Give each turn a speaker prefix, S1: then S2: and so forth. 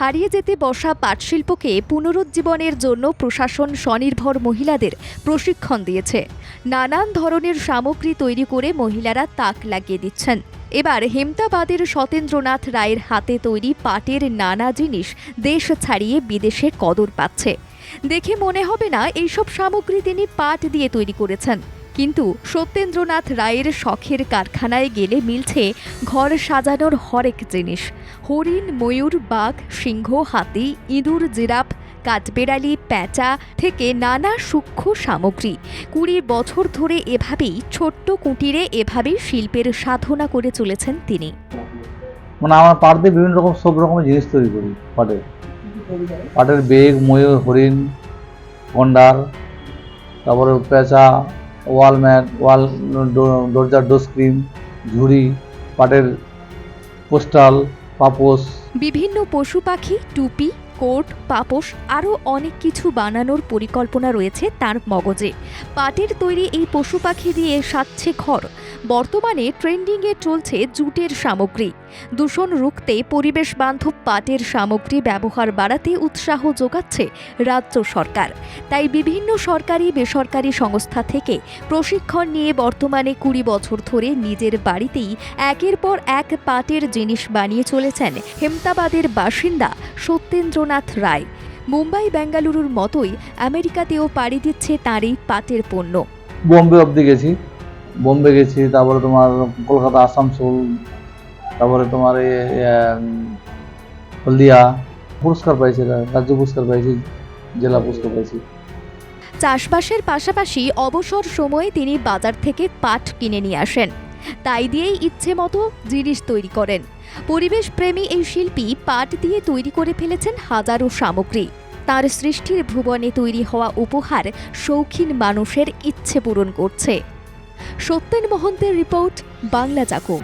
S1: হারিয়ে যেতে বসা পাটশিল্পকে পুনরুজ্জীবনের জন্য প্রশাসন স্বনির্ভর মহিলাদের প্রশিক্ষণ দিয়েছে। নানান ধরনের সামগ্রী তৈরি করে মহিলারা তাক লাগিয়ে দিচ্ছেন। এবার হেমতাবাদের সতেন্দ্রনাথ রায়ের হাতে তৈরি পাটের নানা জিনিস দেশ ছাড়িয়ে বিদেশে কদর পাচ্ছে। দেখে মনে হবে না, এইসব সামগ্রী তিনি পাট দিয়ে তৈরি করেছেন। কিন্তু সত্যেন্দ্রনাথ রায়ের শখের কারখানায় গেলে মিলছে ঘর সাজানোর হরেক জিনিস। হরিণ, ময়ূর, বাঘ, সিংহ, হাতি, ইঁদুর, জিরাফ, কাঠবেড়ালি, প্যাঁচা থেকে নানা সূক্ষ্ম সামগ্রী। কুড়ি বছর ধরে এভাবেই ছোট্ট কুটিরে এভাবেই শিল্পের সাধনা করে চলেছেন তিনি।
S2: মানে আমার পাট দিয়ে বিভিন্ন রকম সব রকমের জিনিস তৈরি করি পাটের পাটের বেগ, ময়ূর, হরিণ, গন্ডার, তারপরে পেঁচা ওয়াল ম্যাট ওয়াল দরজার স্ক্রিন ঝুড়ি পাটের পোস্টাল পাপোস
S1: বিভিন্ন পশু পাখি টুপি কোট, পাপোশ, আরও অনেক কিছু বানানোর পরিকল্পনা রয়েছে তার মগজে। পাটের তৈরি এই পশু পাখি দিয়ে সাজছে ঘর। বর্তমানে ট্রেন্ডিংয়ে চলছে জুটের সামগ্রী। দূষণ রুখতে পরিবেশ বান্ধব পাটের সামগ্রী ব্যবহার বাড়াতে উৎসাহ যোগাচ্ছে রাজ্য সরকার। তাই বিভিন্ন সরকারি, বেসরকারি সংস্থা থেকে প্রশিক্ষণ নিয়ে বর্তমানে কুড়ি বছর ধরে নিজের বাড়িতেই একের পর এক পাটের জিনিস বানিয়ে চলেছেন হেমতাবাদের বাসিন্দা সত্যেন্দ্রনাথ রায়। মুম্বাই বেঙ্গালুরুর মতোই আমেরিকাতেও পাড়ি দিচ্ছে তার এই পাটের পণ্য।
S2: বোম্বে অবধি গেছি। বোম্বে গেছি তারপরে তোমার কলকাতা আসানসোল তারপরে তোমার হলদিয়া পুরস্কার পাইছি রাজ্য পুরস্কার পাইছি জেলা পুরস্কার পাইছি।
S1: চাষবাসের পাশাপাশি অবসর সময়ে তিনি বাজার থেকে পাট কিনে নিয়ে আসেন। তাই দিয়েই ইচ্ছে মতো জিনিস তৈরি করেন। পরিবেশ প্রেমী এই শিল্পী পাট দিয়ে তৈরি করে ফেলেছেন হাজারো সামগ্রী। তার সৃষ্টির ভুবনে তৈরি হওয়া উপহার শৌখিন মানুষের ইচ্ছে পূরণ করছে। সত্যেন মহন্তের রিপোর্ট, বাংলা জাগো